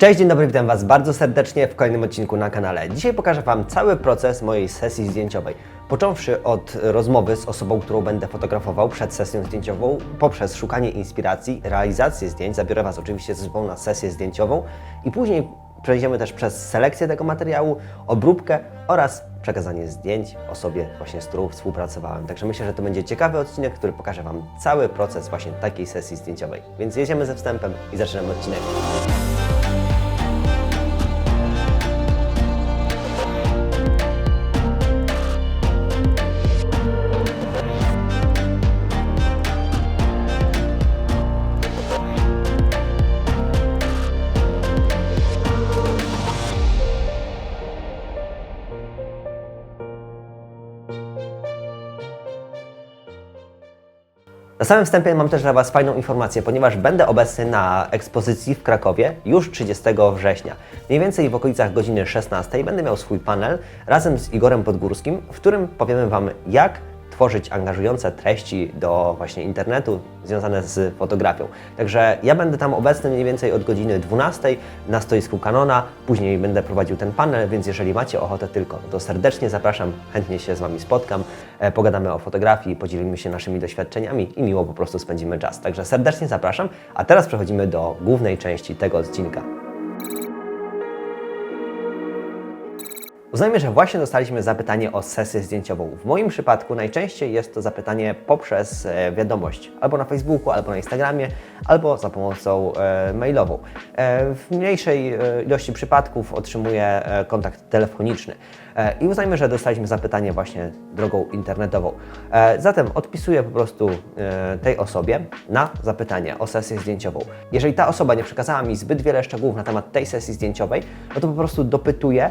Cześć, dzień dobry, witam Was bardzo serdecznie w kolejnym odcinku na kanale. Dzisiaj pokażę Wam cały proces mojej sesji zdjęciowej. Począwszy od rozmowy z osobą, którą będę fotografował przed sesją zdjęciową, poprzez szukanie inspiracji, realizację zdjęć, zabiorę Was oczywiście ze sobą na sesję zdjęciową i później przejdziemy też przez selekcję tego materiału, obróbkę oraz przekazanie zdjęć osobie właśnie z którą współpracowałem. Także myślę, że to będzie ciekawy odcinek, który pokaże Wam cały proces właśnie takiej sesji zdjęciowej. Więc jedziemy ze wstępem i zaczynamy odcinek. Na samym wstępie mam też dla Was fajną informację, ponieważ będę obecny na ekspozycji w Krakowie już 30 września. Mniej więcej w okolicach godziny 16 będę miał swój panel razem z Igorem Podgórskim, w którym powiemy Wam, jak tworzyć angażujące treści do właśnie internetu związane z fotografią. Także ja będę tam obecny mniej więcej od godziny 12 na stoisku Canona, później będę prowadził ten panel, więc jeżeli macie ochotę tylko, to serdecznie zapraszam, chętnie się z Wami spotkam, e, pogadamy o fotografii, podzielimy się naszymi doświadczeniami i miło po prostu spędzimy czas. Także serdecznie zapraszam, a teraz przechodzimy do głównej części tego odcinka. Uznajmy, że właśnie dostaliśmy zapytanie o sesję zdjęciową. W moim przypadku najczęściej jest to zapytanie poprzez e, wiadomość albo na Facebooku, albo na Instagramie, albo za pomocą e, mailową. E, w mniejszej ilości przypadków otrzymuję kontakt telefoniczny. I uznajmy, że dostaliśmy zapytanie właśnie drogą internetową. Zatem odpisuję po prostu tej osobie na zapytanie o sesję zdjęciową. Jeżeli ta osoba nie przekazała mi zbyt wiele szczegółów na temat tej sesji zdjęciowej, no to po prostu dopytuję,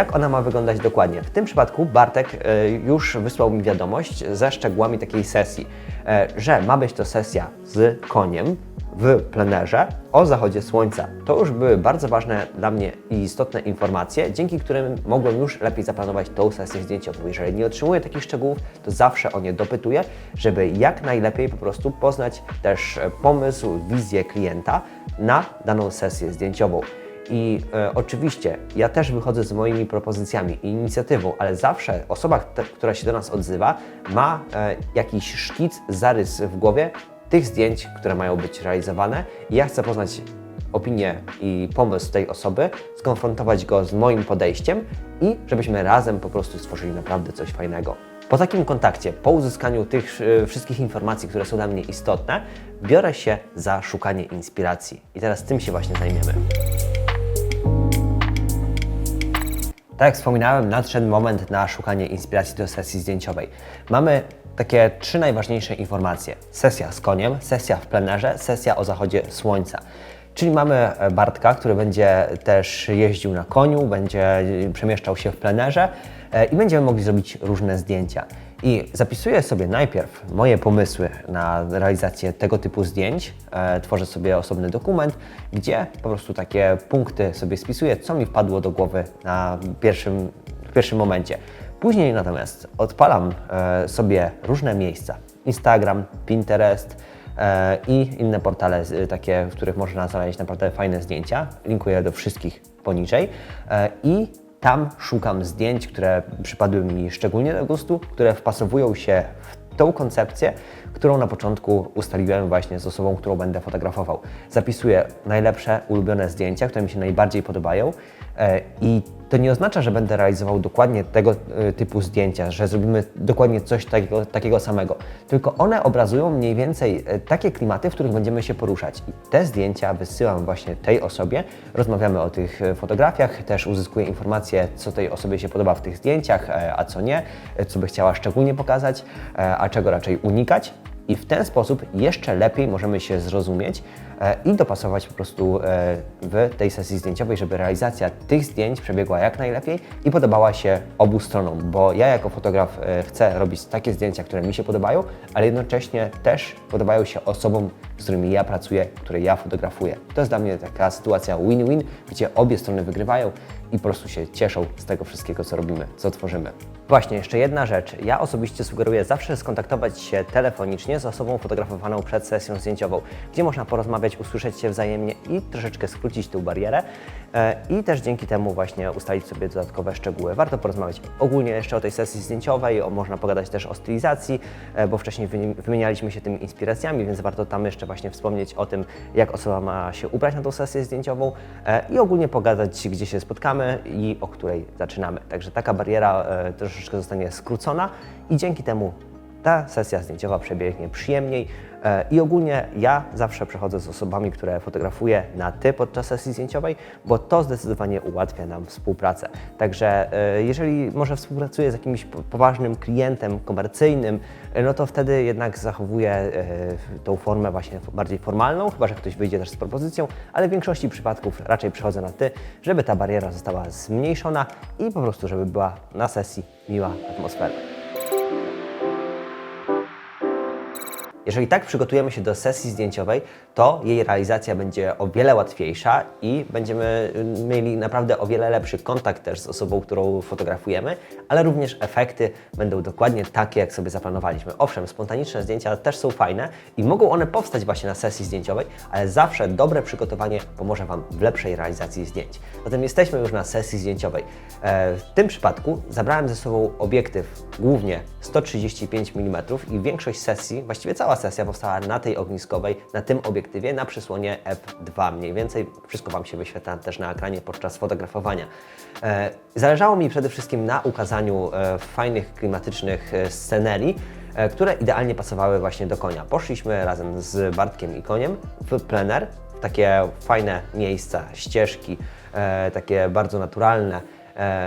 jak ona ma wyglądać dokładnie. W tym przypadku Bartek e, już wysłał mi wiadomość ze szczegółami takiej sesji, e, że ma być to sesja z koniem, w plenerze o zachodzie słońca. To już były bardzo ważne dla mnie i istotne informacje, dzięki którym mogłem już lepiej zaplanować tą sesję zdjęciową. Jeżeli nie otrzymuję takich szczegółów, to zawsze o nie dopytuję, żeby jak najlepiej po prostu poznać też pomysł, wizję klienta na daną sesję zdjęciową. I e, oczywiście ja też wychodzę z moimi propozycjami i inicjatywą, ale zawsze osoba, te, która się do nas odzywa, ma e, jakiś szkic, zarys w głowie tych zdjęć, które mają być realizowane. I ja chcę poznać opinię i pomysł tej osoby, skonfrontować go z moim podejściem i żebyśmy razem po prostu stworzyli naprawdę coś fajnego. Po takim kontakcie, po uzyskaniu tych e, wszystkich informacji, które są dla mnie istotne, biorę się za szukanie inspiracji. I teraz tym się właśnie zajmiemy. Tak jak wspominałem, nadszedł moment na szukanie inspiracji do sesji zdjęciowej. Mamy takie trzy najważniejsze informacje. Sesja z koniem, sesja w plenerze, sesja o zachodzie słońca. Czyli mamy e, Bartka, który będzie też jeździł na koniu, będzie e, przemieszczał się w plenerze e, i będziemy mogli zrobić różne zdjęcia. I zapisuję sobie najpierw moje pomysły na realizację tego typu zdjęć. E, tworzę sobie osobny dokument, gdzie po prostu takie punkty sobie spisuję, co mi wpadło do głowy na pierwszym, w pierwszym momencie. Później natomiast odpalam e, sobie różne miejsca. Instagram, Pinterest, e, i inne portale z- takie, w których można znaleźć naprawdę fajne zdjęcia. Linkuję do wszystkich poniżej E, i tam szukam zdjęć, które przypadły mi szczególnie do gustu, które wpasowują się w tą koncepcję, którą na początku ustaliłem właśnie z osobą, którą będę fotografował. Zapisuję najlepsze, ulubione zdjęcia, które mi się najbardziej podobają e, i to nie oznacza, że będę realizował dokładnie tego e, typu zdjęcia, że zrobimy dokładnie coś takiego, takiego samego, tylko one obrazują mniej więcej e, takie klimaty, w których będziemy się poruszać. I te zdjęcia wysyłam właśnie tej osobie, rozmawiamy o tych e, fotografiach, też uzyskuję informacje, co tej osobie się podoba w tych zdjęciach, a co nie, co by chciała szczególnie pokazać, a czego raczej unikać. I w ten sposób jeszcze lepiej możemy się zrozumieć i dopasować po prostu e, w tej sesji zdjęciowej, żeby realizacja tych zdjęć przebiegła jak najlepiej i podobała się obu stronom, bo ja jako fotograf e, chcę robić takie zdjęcia, które mi się podobają, ale jednocześnie też podobają się osobom z którymi ja pracuję, które ja fotografuję. To jest dla mnie taka sytuacja win-win, gdzie obie strony wygrywają i po prostu się cieszą z tego wszystkiego, co robimy, co tworzymy. Właśnie, jeszcze jedna rzecz. Ja osobiście sugeruję zawsze skontaktować się telefonicznie z osobą fotografowaną przed sesją zdjęciową, gdzie można porozmawiać, usłyszeć się wzajemnie i troszeczkę skrócić tę barierę e, i też dzięki temu właśnie ustalić sobie dodatkowe szczegóły. Warto porozmawiać ogólnie jeszcze o tej sesji zdjęciowej, o, można pogadać też o stylizacji, e, bo wcześniej wymi- wymienialiśmy się tymi inspiracjami, więc warto tam jeszcze właśnie wspomnieć o tym, jak osoba ma się ubrać na tą sesję zdjęciową e, i ogólnie pogadać, gdzie się spotkamy i o której zaczynamy. Także taka bariera troszeczkę zostanie skrócona i dzięki temu ta sesja zdjęciowa przebiegnie przyjemniej. E, I ogólnie ja zawsze przechodzę z osobami, które fotografuję na ty podczas sesji zdjęciowej, bo to zdecydowanie ułatwia nam współpracę. Także e, jeżeli może współpracuję z jakimś po- poważnym klientem komercyjnym, e, no to wtedy jednak zachowuję tą formę właśnie bardziej formalną, chyba że ktoś wyjdzie też z propozycją, ale w większości przypadków raczej przychodzę na ty, żeby ta bariera została zmniejszona i po prostu, żeby była na sesji miła atmosfera. Jeżeli tak przygotujemy się do sesji zdjęciowej, to jej realizacja będzie o wiele łatwiejsza i będziemy y, mieli naprawdę o wiele lepszy kontakt też z osobą, którą fotografujemy, ale również efekty będą dokładnie takie, jak sobie zaplanowaliśmy. Owszem, spontaniczne zdjęcia też są fajne i mogą one powstać właśnie na sesji zdjęciowej, ale zawsze dobre przygotowanie pomoże Wam w lepszej realizacji zdjęć. Zatem jesteśmy już na sesji zdjęciowej. E, W tym przypadku zabrałem ze sobą obiektyw głównie 135 mm i większość sesji, właściwie cała sesja powstała na tej ogniskowej, na tym obiektywie, na przysłonie f2 mniej więcej. Wszystko Wam się wyświetla też na ekranie podczas fotografowania. E, Zależało mi przede wszystkim na ukazaniu e, fajnych, klimatycznych e, scenerii, które idealnie pasowały właśnie do konia. Poszliśmy razem z Bartkiem i koniem w plener, takie fajne miejsca, ścieżki, takie bardzo naturalne,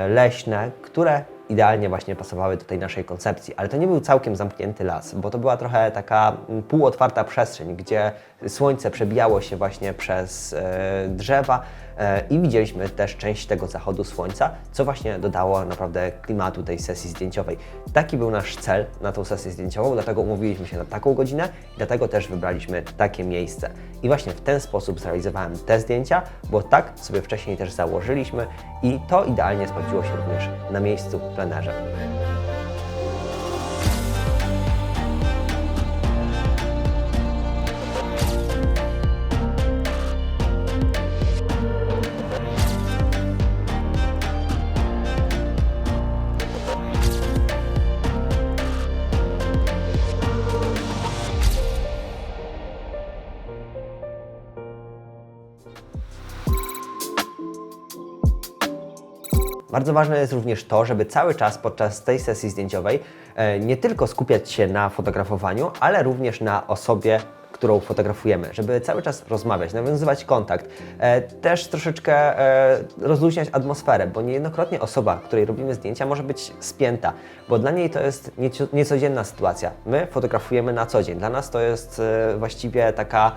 leśne, które idealnie właśnie pasowały do tej naszej koncepcji. Ale to nie był całkiem zamknięty las, bo to była trochę taka mm, półotwarta przestrzeń, gdzie słońce przebijało się właśnie przez e, drzewa e, i widzieliśmy też część tego zachodu słońca, co właśnie dodało naprawdę klimatu tej sesji zdjęciowej. Taki był nasz cel na tą sesję zdjęciową, dlatego umówiliśmy się na taką godzinę i dlatego też wybraliśmy takie miejsce. I właśnie w ten sposób zrealizowałem te zdjęcia, bo tak sobie wcześniej też założyliśmy i to idealnie sprawdziło się również na miejscu w plenerze. Bardzo ważne jest również to, żeby cały czas podczas tej sesji zdjęciowej e, nie tylko skupiać się na fotografowaniu, ale również na osobie, którą fotografujemy, żeby cały czas rozmawiać, nawiązywać kontakt, e, też troszeczkę e, rozluźniać atmosferę, bo niejednokrotnie osoba, której robimy zdjęcia, może być spięta, bo dla niej to jest nieco- niecodzienna sytuacja. My fotografujemy na co dzień, dla nas to jest właściwie taka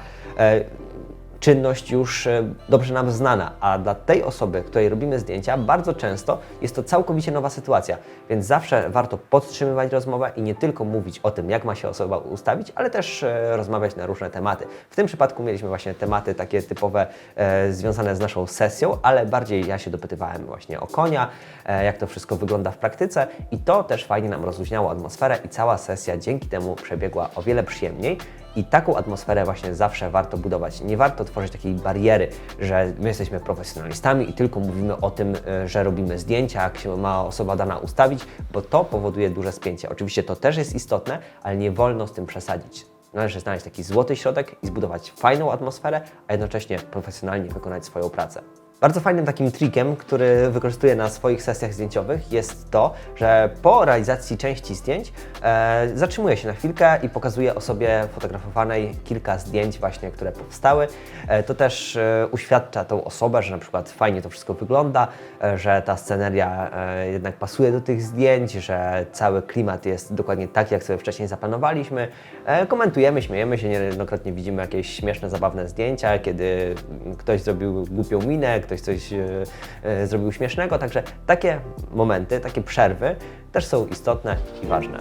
czynność już e, dobrze nam znana, a dla tej osoby, której robimy zdjęcia, bardzo często jest to całkowicie nowa sytuacja, więc zawsze warto podtrzymywać rozmowę i nie tylko mówić o tym, jak ma się osoba ustawić, ale też e, rozmawiać na różne tematy. W tym przypadku mieliśmy właśnie tematy takie typowe e, związane z naszą sesją, ale bardziej ja się dopytywałem właśnie o konia, e, jak to wszystko wygląda w praktyce i to też fajnie nam rozluźniało atmosferę i cała sesja dzięki temu przebiegła o wiele przyjemniej. I taką atmosferę właśnie zawsze warto budować. Nie warto tworzyć takiej bariery, że my jesteśmy profesjonalistami i tylko mówimy o tym, e, że robimy zdjęcia, jak się ma osoba dana ustawić, bo to powoduje duże spięcie. Oczywiście to też jest istotne, ale nie wolno z tym przesadzić. Należy znaleźć taki złoty środek i zbudować fajną atmosferę, a jednocześnie profesjonalnie wykonać swoją pracę. Bardzo fajnym takim trikiem, który wykorzystuję na swoich sesjach zdjęciowych jest to, że po realizacji części zdjęć e, zatrzymuję się na chwilkę i pokazuję osobie fotografowanej kilka zdjęć właśnie, które powstały. E, to też e, uświadcza tą osobę, że na przykład fajnie to wszystko wygląda, e, że ta sceneria e, jednak pasuje do tych zdjęć, że cały klimat jest dokładnie taki, jak sobie wcześniej zaplanowaliśmy. E, komentujemy, śmiejemy się, niejednokrotnie widzimy jakieś śmieszne, zabawne zdjęcia, kiedy ktoś zrobił głupią minę, ktoś coś e, e, zrobił śmiesznego, także takie momenty, takie przerwy też są istotne i ważne.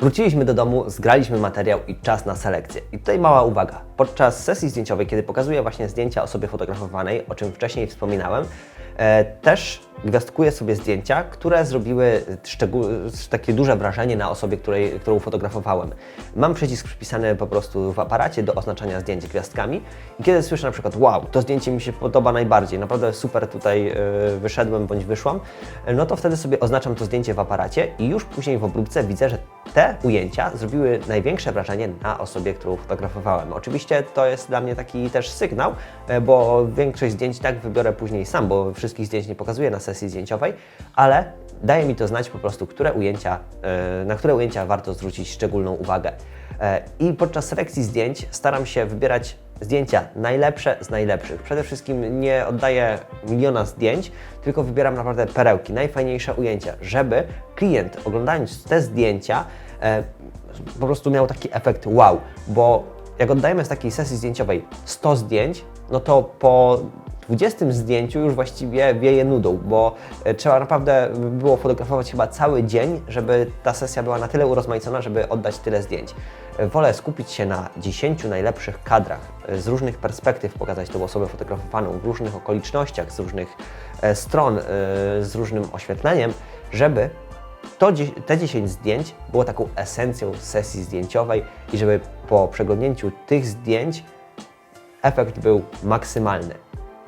Wróciliśmy do domu, zgraliśmy materiał i czas na selekcję. I tutaj mała uwaga. Podczas sesji zdjęciowej, kiedy pokazuję właśnie zdjęcia osobie fotografowanej, o czym wcześniej wspominałem, e, też gwiazdkuję sobie zdjęcia, które zrobiły takie duże wrażenie na osobie, której, którą fotografowałem. Mam przycisk przypisany po prostu w aparacie do oznaczania zdjęć gwiazdkami i kiedy słyszę na przykład wow, to zdjęcie mi się podoba najbardziej, naprawdę super tutaj e, wyszedłem bądź wyszłam, e, no to wtedy sobie oznaczam to zdjęcie w aparacie i już później w obróbce widzę, że te ujęcia zrobiły największe wrażenie na osobie, którą fotografowałem. Oczywiście to jest dla mnie taki też sygnał, e, bo większość zdjęć tak wybiorę później sam, bo wszystkich zdjęć nie pokazuję na sesji zdjęciowej, ale daje mi to znać po prostu, które ujęcia, e, na które ujęcia warto zwrócić szczególną uwagę. E, I podczas selekcji zdjęć staram się wybierać zdjęcia najlepsze z najlepszych. Przede wszystkim nie oddaję miliona zdjęć, tylko wybieram naprawdę perełki, najfajniejsze ujęcia, żeby klient oglądając te zdjęcia po prostu miał taki efekt wow, bo jak oddajemy z takiej sesji zdjęciowej 100 zdjęć, no to po 20 zdjęciu już właściwie wieje nudą, bo e, trzeba naprawdę było fotografować chyba cały dzień, żeby ta sesja była na tyle urozmaicona, żeby oddać tyle zdjęć. E, Wolę skupić się na 10 najlepszych kadrach, e, z różnych perspektyw pokazać tą osobę fotografowaną, w różnych okolicznościach, z różnych stron, z różnym oświetleniem, żeby to, te 10 zdjęć było taką esencją sesji zdjęciowej i żeby po przeglądnięciu tych zdjęć efekt był maksymalny.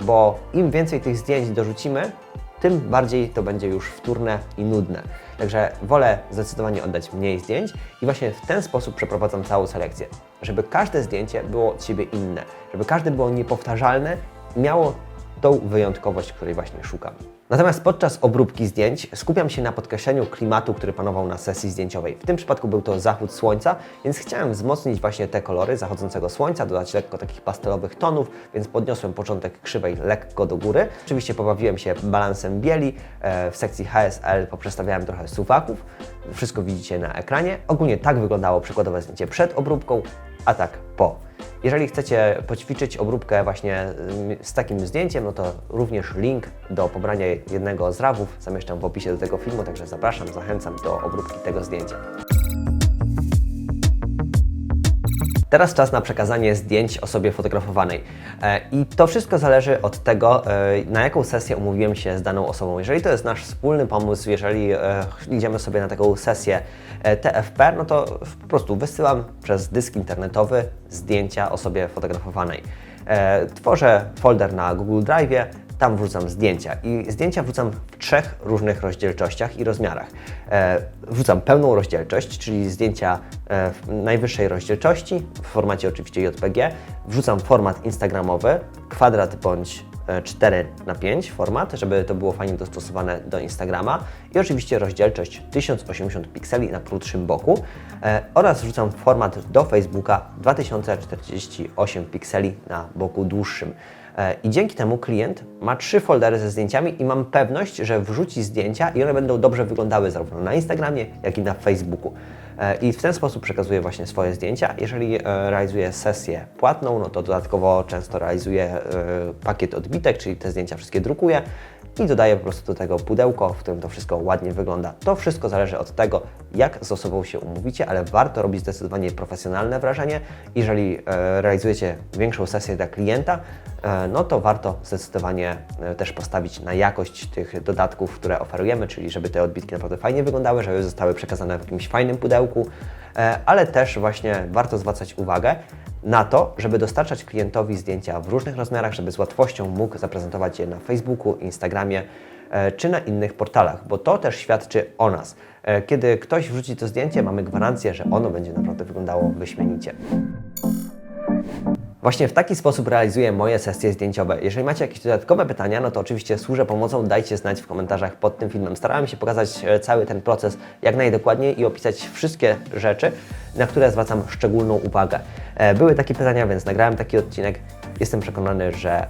Bo im więcej tych zdjęć dorzucimy, tym bardziej to będzie już wtórne i nudne. Także wolę zdecydowanie oddać mniej zdjęć i właśnie w ten sposób przeprowadzam całą selekcję. Żeby każde zdjęcie było od siebie inne, żeby każde było niepowtarzalne miało tą wyjątkowość, której właśnie szukam. Natomiast podczas obróbki zdjęć skupiam się na podkreśleniu klimatu, który panował na sesji zdjęciowej. W tym przypadku był to zachód słońca, więc chciałem wzmocnić właśnie te kolory zachodzącego słońca, dodać lekko takich pastelowych tonów, więc podniosłem początek krzywej lekko do góry. Oczywiście pobawiłem się balansem bieli. E, W sekcji HSL poprzestawiałem trochę suwaków. Wszystko widzicie na ekranie. Ogólnie tak wyglądało przykładowe zdjęcie przed obróbką, a tak po. Jeżeli chcecie poćwiczyć obróbkę właśnie z takim zdjęciem, no to również link do pobrania jednego z rawów zamieszczam w opisie do tego filmu, także zapraszam, zachęcam do obróbki tego zdjęcia. Teraz czas na przekazanie zdjęć osobie fotografowanej. E, I to wszystko zależy od tego, e, na jaką sesję umówiłem się z daną osobą. Jeżeli to jest nasz wspólny pomysł, jeżeli e, idziemy sobie na taką sesję TFP, no to po prostu wysyłam przez dysk internetowy zdjęcia osobie fotografowanej. Tworzę folder na Google Drive, tam wrzucam zdjęcia i zdjęcia wrzucam w trzech różnych rozdzielczościach i rozmiarach. E, wrzucam pełną rozdzielczość, czyli zdjęcia e, w najwyższej rozdzielczości, w formacie oczywiście JPG. Wrzucam format instagramowy, kwadrat bądź e, 4 na 5 format, żeby to było fajnie dostosowane do Instagrama i oczywiście rozdzielczość 1080 pikseli na krótszym boku e, oraz wrzucam format do Facebooka 2048 pikseli na boku dłuższym. I dzięki temu klient ma trzy foldery ze zdjęciami i mam pewność, że wrzuci zdjęcia i one będą dobrze wyglądały zarówno na Instagramie, jak i na Facebooku. E, I w ten sposób przekazuję właśnie swoje zdjęcia. Jeżeli e, realizuję sesję płatną, no to dodatkowo często realizuję e, pakiet odbitek, czyli te zdjęcia wszystkie drukuję i dodaję po prostu do tego pudełko, w którym to wszystko ładnie wygląda. To wszystko zależy od tego, jak z osobą się umówicie, ale warto robić zdecydowanie profesjonalne wrażenie. Jeżeli e, realizujecie większą sesję dla klienta, e, no to warto zdecydowanie e, też postawić na jakość tych dodatków, które oferujemy, czyli żeby te odbitki naprawdę fajnie wyglądały, żeby zostały przekazane w jakimś fajnym pudełku, ale też właśnie warto zwracać uwagę na to, żeby dostarczać klientowi zdjęcia w różnych rozmiarach, żeby z łatwością mógł zaprezentować je na Facebooku, Instagramie e, czy na innych portalach, bo to też świadczy o nas. E, Kiedy ktoś wrzuci to zdjęcie, mamy gwarancję, że ono będzie naprawdę wyglądało wyśmienicie. Właśnie w taki sposób realizuję moje sesje zdjęciowe. Jeżeli macie jakieś dodatkowe pytania, no to oczywiście służę pomocą, dajcie znać w komentarzach pod tym filmem. Starałem się pokazać e, cały ten proces jak najdokładniej i opisać wszystkie rzeczy, na które zwracam szczególną uwagę. E, Były takie pytania, więc nagrałem taki odcinek. Jestem przekonany, że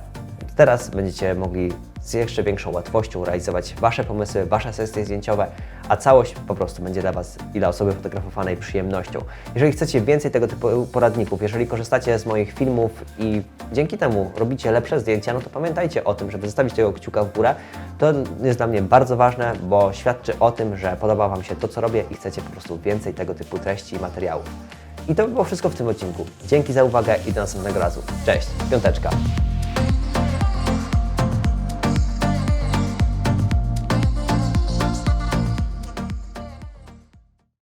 teraz będziecie mogli z jeszcze większą łatwością realizować Wasze pomysły, Wasze sesje zdjęciowe, a całość po prostu będzie dla Was i dla osoby fotografowanej przyjemnością. Jeżeli chcecie więcej tego typu poradników, jeżeli korzystacie z moich filmów i dzięki temu robicie lepsze zdjęcia, no to pamiętajcie o tym, żeby zostawić tego kciuka w górę. To jest dla mnie bardzo ważne, bo świadczy o tym, że podoba Wam się to, co robię i chcecie po prostu więcej tego typu treści i materiałów. I to by było wszystko w tym odcinku. Dzięki za uwagę i do następnego razu. Cześć, piąteczka.